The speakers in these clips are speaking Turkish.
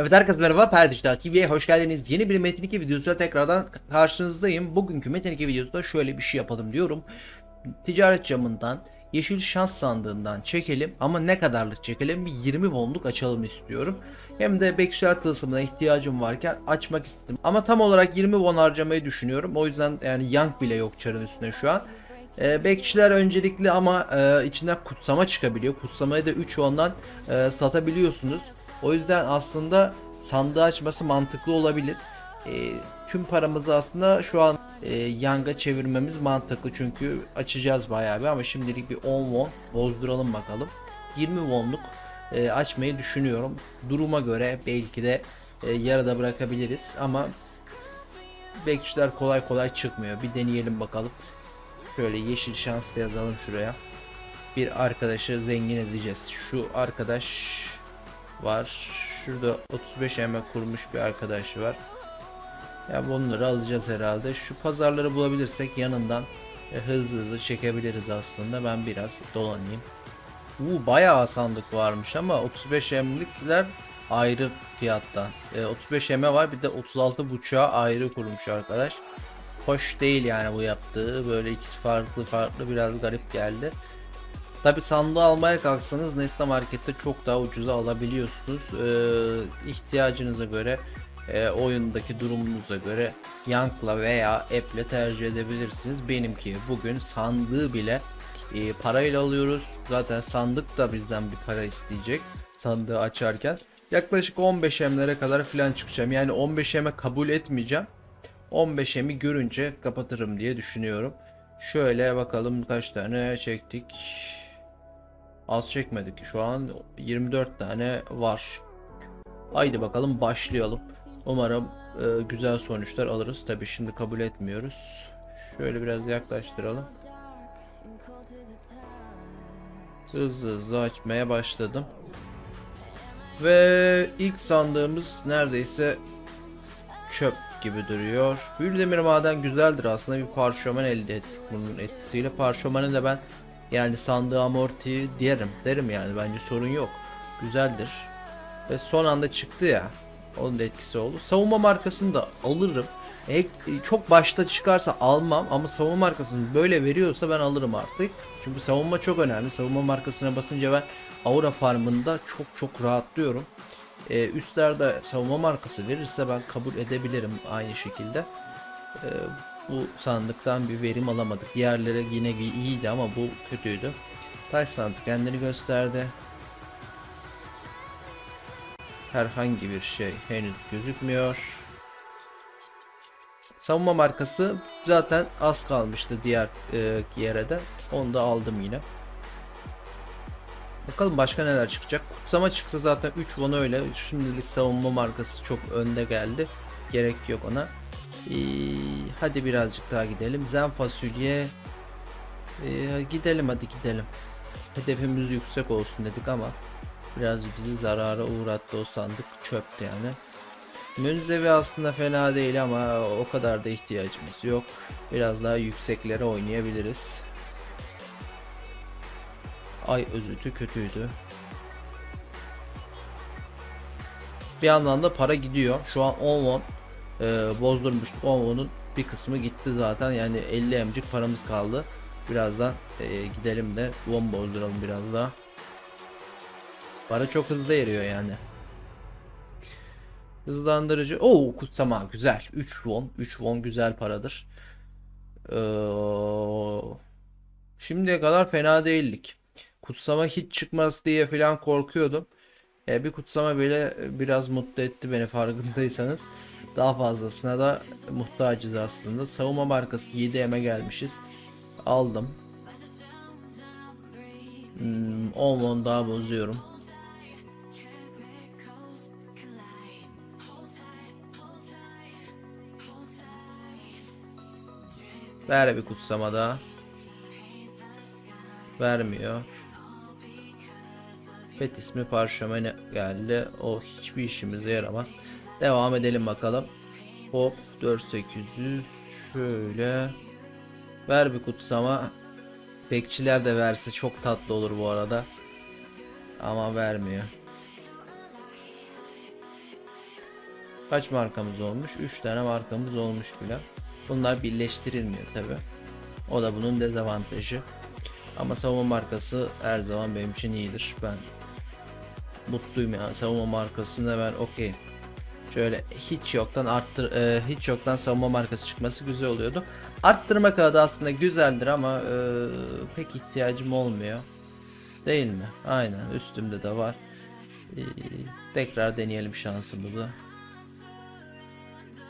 Evet herkese merhaba Per Dijital TV'ye hoş geldiniz. Yeni bir Metin 2 videosuyla tekrardan karşınızdayım. Bugünkü Metin 2 videosunda şöyle bir şey yapalım diyorum. Ticaret camından yeşil şans sandığından çekelim ama ne kadarlık çekelim bir 20 wonluk açalım istiyorum. Hem de Backshot tılsımına ihtiyacım varken açmak istedim. Ama tam olarak 20 won harcamayı düşünüyorum. O yüzden yani yank bile yok çarın üstünde şu an. E, bekçiler öncelikli ama e, içinden kutsama çıkabiliyor. Kutsamayı da 3 ondan e, satabiliyorsunuz. O yüzden aslında sandığı açması mantıklı olabilir. E, tüm paramızı aslında şu an e, yanga çevirmemiz mantıklı çünkü açacağız bayağı bir ama şimdilik bir 10 won bozduralım bakalım. 20 wonluk e, açmayı düşünüyorum. Duruma göre belki de e, yarıda bırakabiliriz ama bekçiler kolay kolay çıkmıyor. Bir deneyelim bakalım. Şöyle yeşil şans yazalım şuraya. Bir arkadaşı zengin edeceğiz. Şu arkadaş var. Şurada 35 eme kurmuş bir arkadaş var. Ya bunları alacağız herhalde. Şu pazarları bulabilirsek yanından e, hızlı hızlı çekebiliriz aslında. Ben biraz dolanayım. Uuu bayağı sandık varmış ama 35 emlikler ayrı fiyattan. E, 35 eme var bir de 36 buçuğa ayrı kurmuş arkadaş. Hoş değil yani bu yaptığı. Böyle ikisi farklı farklı biraz garip geldi. Tabi sandığı almaya kalksanız Nesta Market'te çok daha ucuza alabiliyorsunuz. Ee, ihtiyacınıza göre, e, oyundaki durumunuza göre Yank'la veya App'le tercih edebilirsiniz. Benimki bugün sandığı bile e, parayla alıyoruz. Zaten sandık da bizden bir para isteyecek sandığı açarken. Yaklaşık 15 emlere kadar falan çıkacağım. Yani 15 eme kabul etmeyeceğim. 15 emi görünce kapatırım diye düşünüyorum. Şöyle bakalım kaç tane çektik. Az çekmedik. Şu an 24 tane var. Haydi bakalım başlayalım. Umarım e, güzel sonuçlar alırız. Tabi şimdi kabul etmiyoruz. Şöyle biraz yaklaştıralım. Hızlı hızlı açmaya başladım. Ve ilk sandığımız neredeyse çöp gibi duruyor. Büyülü demir maden güzeldir aslında bir parşömen elde ettik bunun etkisiyle. Parşömeni de ben yani sandığı amorti derim. Derim yani bence sorun yok. Güzeldir. Ve son anda çıktı ya. Onun da etkisi oldu. Savunma markasını da alırım. E, çok başta çıkarsa almam ama savunma markasını böyle veriyorsa ben alırım artık. Çünkü savunma çok önemli. Savunma markasına basınca ben Aura farmında çok çok rahatlıyorum. Ee, üstlerde savunma markası verirse ben kabul edebilirim aynı şekilde. Ee, bu sandıktan bir verim alamadık. Diğerleri yine iyiydi ama bu kötüydü. Taş sandık kendini gösterdi. Herhangi bir şey henüz gözükmüyor. Savunma markası zaten az kalmıştı diğer e, yere de. Onu da aldım yine. Bakalım başka neler çıkacak. Kutsama çıksa zaten 3 won öyle. Şimdilik savunma markası çok önde geldi. Gerek yok ona. Ee, hadi birazcık daha gidelim. Zen fasulye. Ee, gidelim hadi gidelim. Hedefimiz yüksek olsun dedik ama biraz bizi zarara uğrattı o sandık. Çöptü yani. Münzevi aslında fena değil ama o kadar da ihtiyacımız yok. Biraz daha yükseklere oynayabiliriz. Ay özütü kötüydü. Bir yandan da para gidiyor. Şu an 10 won e, bozdurmuştuk. 10 won'un bir kısmı gitti zaten. Yani 50 emcik paramız kaldı. Birazdan e, gidelim de won bozduralım biraz daha. Para çok hızlı eriyor yani. Hızlandırıcı. Oo kutsama güzel. 3 won. 3 won güzel paradır. Ee, şimdiye kadar fena değildik. Kutsama hiç çıkmaz diye falan korkuyordum. E, bir kutsama bile biraz mutlu etti beni farkındaysanız. Daha fazlasına da muhtacız aslında. Savunma markası 7M'e gelmişiz. Aldım. Hmm, 10 won daha bozuyorum. Ver bir kutsama daha. Vermiyor. Pet ismi parşömeni geldi. O hiçbir işimize yaramaz. Devam edelim bakalım. Hop 4800 şöyle. Ver bir kutsama. Bekçiler de verse çok tatlı olur bu arada. Ama vermiyor. Kaç markamız olmuş? 3 tane markamız olmuş bile. Bunlar birleştirilmiyor tabi. O da bunun dezavantajı. Ama savunma markası her zaman benim için iyidir. Ben mutluyum ya. Savunma markasında ben okey. Şöyle hiç yoktan arttır e, hiç yoktan savunma markası çıkması güzel oluyordu. Arttırma kağıdı aslında güzeldir ama e, pek ihtiyacım olmuyor. Değil mi? Aynen üstümde de var. E, tekrar deneyelim şansımızı.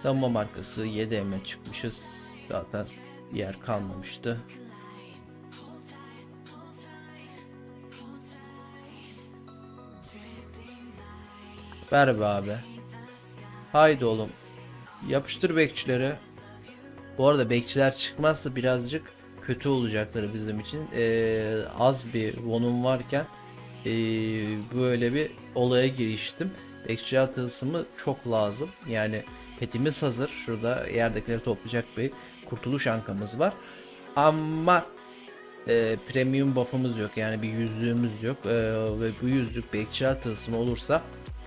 Savunma markası 7M'e çıkmışız. Zaten yer kalmamıştı. Ver be abi. Haydi oğlum. Yapıştır bekçileri. Bu arada bekçiler çıkmazsa birazcık kötü olacakları bizim için. Ee, az bir vonum varken ee, böyle bir olaya giriştim. Bekçi atılsımı çok lazım. Yani petimiz hazır. Şurada yerdekileri toplayacak bir kurtuluş ankamız var. Ama e, premium buff'ımız yok. Yani bir yüzüğümüz yok. E, ve bu yüzük bekçi tılsımı olursa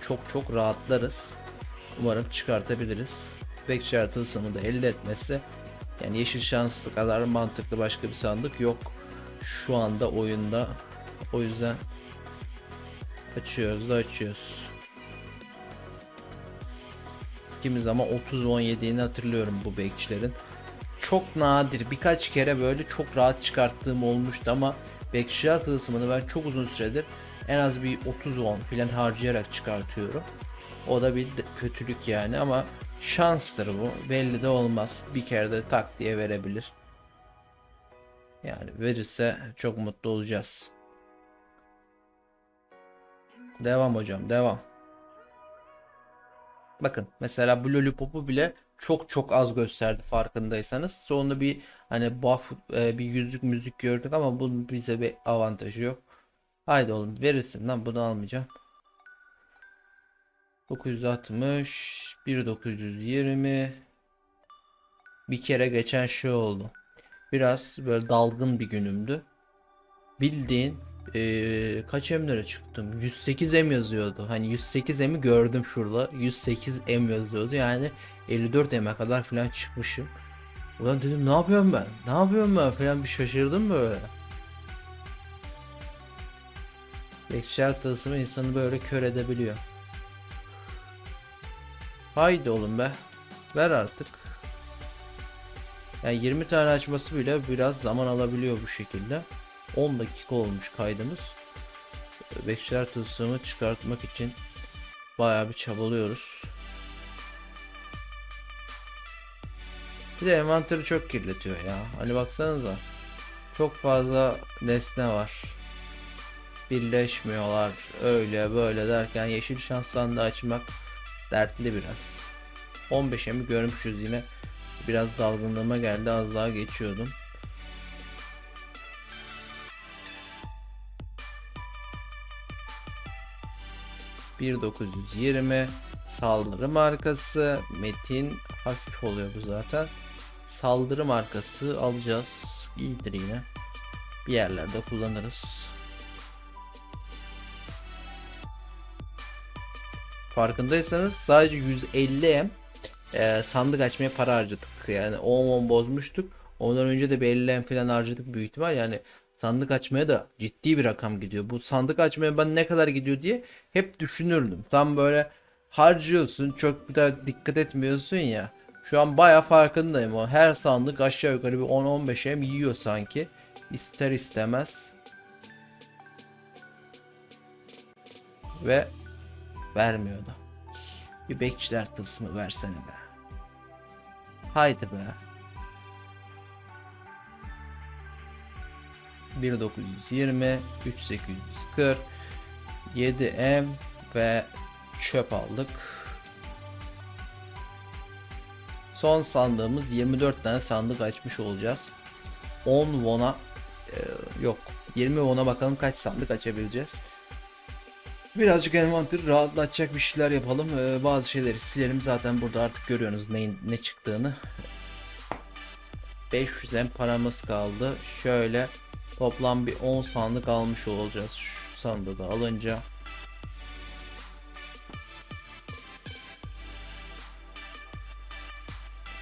çok çok rahatlarız. Umarım çıkartabiliriz. Bekçi tılsımı da elde etmesi yani yeşil şanslı kadar mantıklı başka bir sandık yok. Şu anda oyunda. O yüzden açıyoruz da açıyoruz. Kimiz ama 30-17'ini hatırlıyorum bu bekçilerin. Çok nadir birkaç kere böyle çok rahat çıkarttığım olmuştu ama bekçi tılsımını ben çok uzun süredir en az bir 30-10 filan harcayarak çıkartıyorum. O da bir kötülük yani ama şanstır bu. Belli de olmaz. Bir kere de tak diye verebilir. Yani verirse çok mutlu olacağız. Devam hocam devam. Bakın mesela bu lollipop'u bile çok çok az gösterdi farkındaysanız. Sonra bir hani buff e, bir yüzük müzik gördük ama bunun bize bir avantajı yok. Haydi oğlum verirsin lan bunu almayacağım. 960 1920 bir kere geçen şey oldu. Biraz böyle dalgın bir günümdü. Bildiğin eee kaç emlere çıktım? 108 em yazıyordu. Hani 108 emi gördüm şurada. 108 em yazıyordu. Yani 54 eme kadar falan çıkmışım. Ulan dedim ne yapıyorum ben? Ne yapıyorum ben falan bir şaşırdım böyle. Bekçiler tılsımı insanı böyle kör edebiliyor. Haydi oğlum be. Ver artık. Yani 20 tane açması bile biraz zaman alabiliyor bu şekilde. 10 dakika olmuş kaydımız. Bekçiler tılsımı çıkartmak için bayağı bir çabalıyoruz. Bir de envanteri çok kirletiyor ya. Hani baksanıza. Çok fazla nesne var. Birleşmiyorlar. Öyle böyle derken yeşil şans sandığı açmak dertli biraz. 15'e mi görmüşüz yine. Biraz dalgınlığıma geldi az daha geçiyordum. ...1920... ...saldırı markası... ...metin... ...hafif oluyor bu zaten... ...saldırı markası alacağız... ...iyidir yine... ...bir yerlerde kullanırız... Farkındaysanız sadece 150 M e, sandık açmaya para harcadık. Yani 10 10 bozmuştuk. Ondan önce de bir 50 M falan harcadık büyük ihtimal. Yani sandık açmaya da ciddi bir rakam gidiyor. Bu sandık açmaya ben ne kadar gidiyor diye hep düşünürdüm. Tam böyle harcıyorsun çok bir daha dikkat etmiyorsun ya. Şu an baya farkındayım o. Her sandık aşağı yukarı bir 10-15 M yiyor sanki. İster istemez. Ve Vermiyordu. Bir bekçiler tılsımı versene be. Haydi be. 1920 3840 7M ve çöp aldık. Son sandığımız 24 tane sandık açmış olacağız. 10 won'a e, yok 20 won'a bakalım kaç sandık açabileceğiz. Birazcık envanteri rahatlatacak bir şeyler yapalım. Ee, bazı şeyleri silelim. Zaten burada artık görüyorsunuz neyin ne çıktığını. 500 em paramız kaldı. Şöyle toplam bir 10 sandık almış olacağız. Şu sandığı da alınca.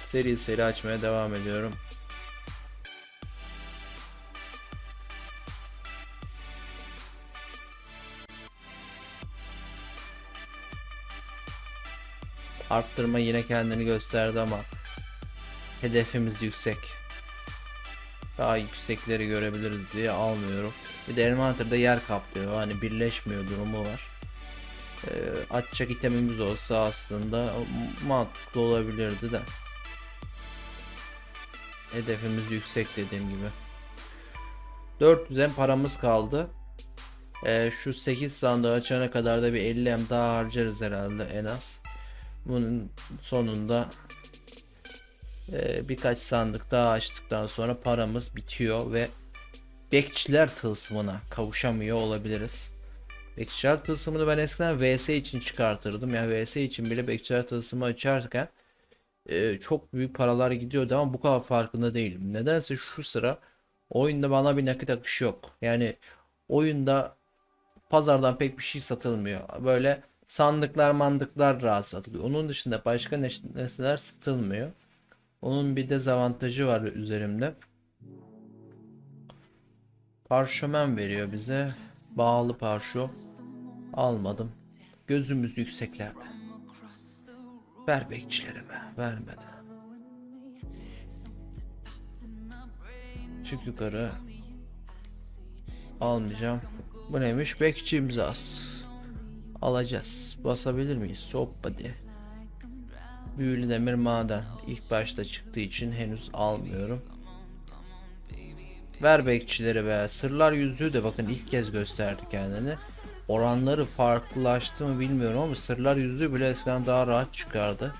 Seri seri açmaya devam ediyorum. Arttırma yine kendini gösterdi ama hedefimiz yüksek. Daha yüksekleri görebiliriz diye almıyorum. Bir de envanterde yer kaplıyor. Hani birleşmiyor durumu var. Ee, açacak itemimiz olsa aslında mantıklı olabilirdi de. Hedefimiz yüksek dediğim gibi. 400 em paramız kaldı. Ee, şu 8 sandığı açana kadar da bir 50 em daha harcarız herhalde en az. Bunun sonunda e, birkaç sandık daha açtıktan sonra paramız bitiyor ve bekçiler tılsımına kavuşamıyor olabiliriz. Bekçiler tılsımını ben eskiden VS için çıkartırdım. Yani VS için bile bekçiler tılsımı açarken e, çok büyük paralar gidiyordu ama bu kadar farkında değilim. Nedense şu sıra oyunda bana bir nakit akışı yok. Yani oyunda pazardan pek bir şey satılmıyor. Böyle sandıklar mandıklar rahat satılıyor. Onun dışında başka nes- nesneler satılmıyor. Onun bir dezavantajı var üzerimde. Parşömen veriyor bize. Bağlı parşo. Almadım. Gözümüz yükseklerde. Ver bekçilerime. Vermedi. Çık yukarı. Almayacağım. Bu neymiş? Bekçi imzası. Alacağız. Basabilir miyiz? Hoppa diye. Büyülü demir maden. İlk başta çıktığı için henüz almıyorum. Ver bekçileri be. Sırlar yüzüğü de bakın ilk kez gösterdi kendini. Oranları farklılaştı mı bilmiyorum ama sırlar yüzüğü bile eskiden daha rahat çıkardı.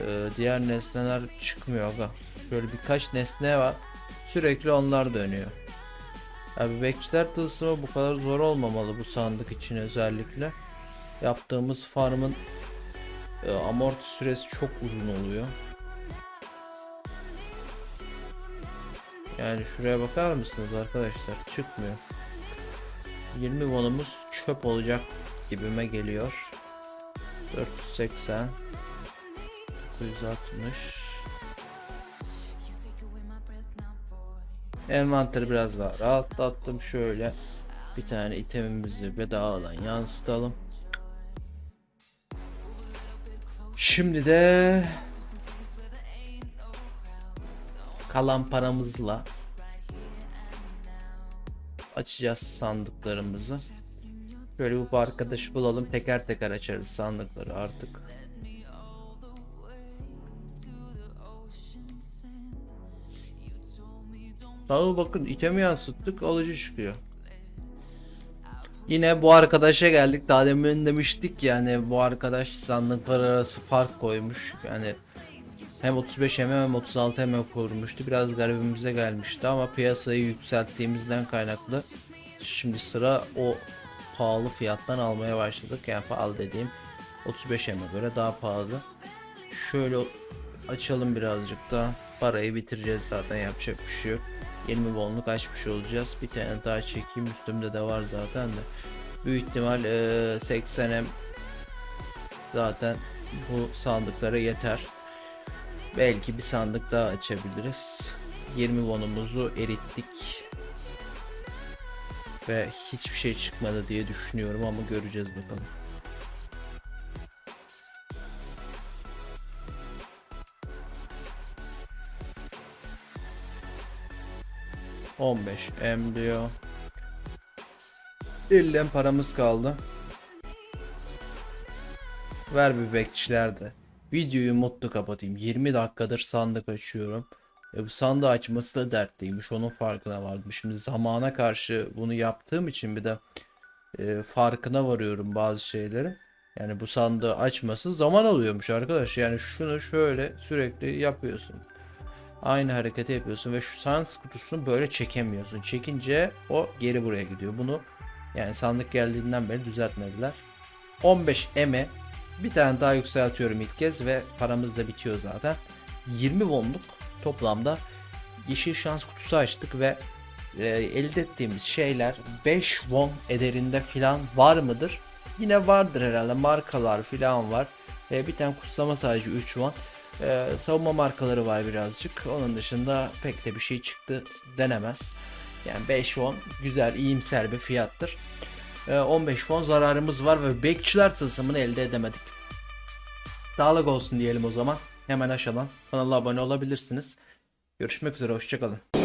Ee, diğer nesneler çıkmıyor aga. Şöyle birkaç nesne var. Sürekli onlar dönüyor. Abi bekçiler tılsımı bu kadar zor olmamalı bu sandık için özellikle. Yaptığımız farmın e, amorti süresi çok uzun oluyor. Yani şuraya bakar mısınız arkadaşlar? Çıkmıyor. 20 wonumuz çöp olacak gibime geliyor. 480 960 Envanteri biraz daha rahatlattım. Şöyle bir tane itemimizi bedavadan yansıtalım. Şimdi de kalan paramızla açacağız sandıklarımızı. Şöyle bu arkadaşı bulalım teker teker açarız sandıkları artık. Sağı bakın itemi yansıttık alıcı çıkıyor. Yine bu arkadaşa geldik. Daha demin demiştik yani bu arkadaş sandıklar arası fark koymuş. Yani hem 35 hem hem 36 hem kurmuştu. Biraz garibimize gelmişti ama piyasayı yükselttiğimizden kaynaklı. Şimdi sıra o pahalı fiyattan almaya başladık. Yani pahalı dediğim 35 M'e göre daha pahalı. Şöyle açalım birazcık da parayı bitireceğiz zaten yapacak bir şey yok. 20 bonluk açmış olacağız. Bir tane daha çekeyim üstümde de var zaten de. Büyük ihtimal eee, 80M zaten bu sandıklara yeter. Belki bir sandık daha açabiliriz. 20 bonumuzu erittik. Ve hiçbir şey çıkmadı diye düşünüyorum ama göreceğiz bakalım. On beş M diyor. 50 M paramız kaldı. Ver bir bekçiler de. Videoyu mutlu kapatayım. 20 dakikadır sandık açıyorum. E bu sandığı açması da dertliymiş. Onun farkına vardım. Şimdi zamana karşı bunu yaptığım için bir de e, farkına varıyorum bazı şeylerin. Yani bu sandığı açması zaman alıyormuş arkadaş. Yani şunu şöyle sürekli yapıyorsun. Aynı hareketi yapıyorsun ve şu sans kutusunu böyle çekemiyorsun. Çekince o geri buraya gidiyor. Bunu yani sandık geldiğinden beri düzeltmediler. 15 M'e bir tane daha yükseltiyorum ilk kez ve paramız da bitiyor zaten. 20 wonluk toplamda yeşil şans kutusu açtık ve e, elde ettiğimiz şeyler 5 won ederinde filan var mıdır? Yine vardır herhalde markalar filan var. E, bir tane kutsama sadece 3 won. Ee, savunma markaları var birazcık. Onun dışında pek de bir şey çıktı denemez. Yani 5 fon güzel iyimser bir fiyattır. Ee, 15 fon zararımız var ve bekçiler tılsımını elde edemedik. Sağlık olsun diyelim o zaman. Hemen aşağıdan kanala abone olabilirsiniz. Görüşmek üzere hoşçakalın.